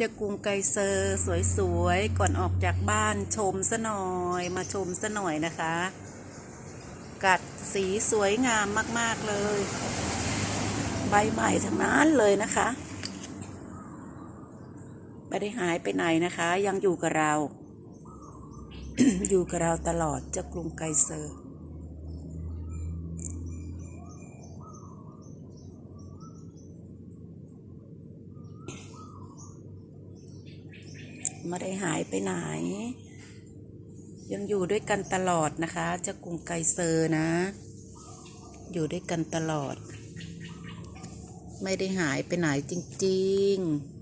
เจ้ากรุงไกเซอร์สวยๆ ก่อนออกจากบ้านชมซะหน่อยมาชมซะหน่อยนะคะ กัดสีสวยงามมากๆเลย ใบใหม่ทั้งนั้นเลยนะคะไม่ได้หายไปไหนนะคะ ยังอยู่กับเรา อยู่กับเราตลอดเจ้ากรุงไกเซอร์ ไม่ได้หายไปไหน ยังอยู่ด้วยกันตลอดนะคะเจ้ากุงไกเซอร์นะ อยู่ด้วยกันตลอด ไม่ได้หายไปไหนจริง ๆ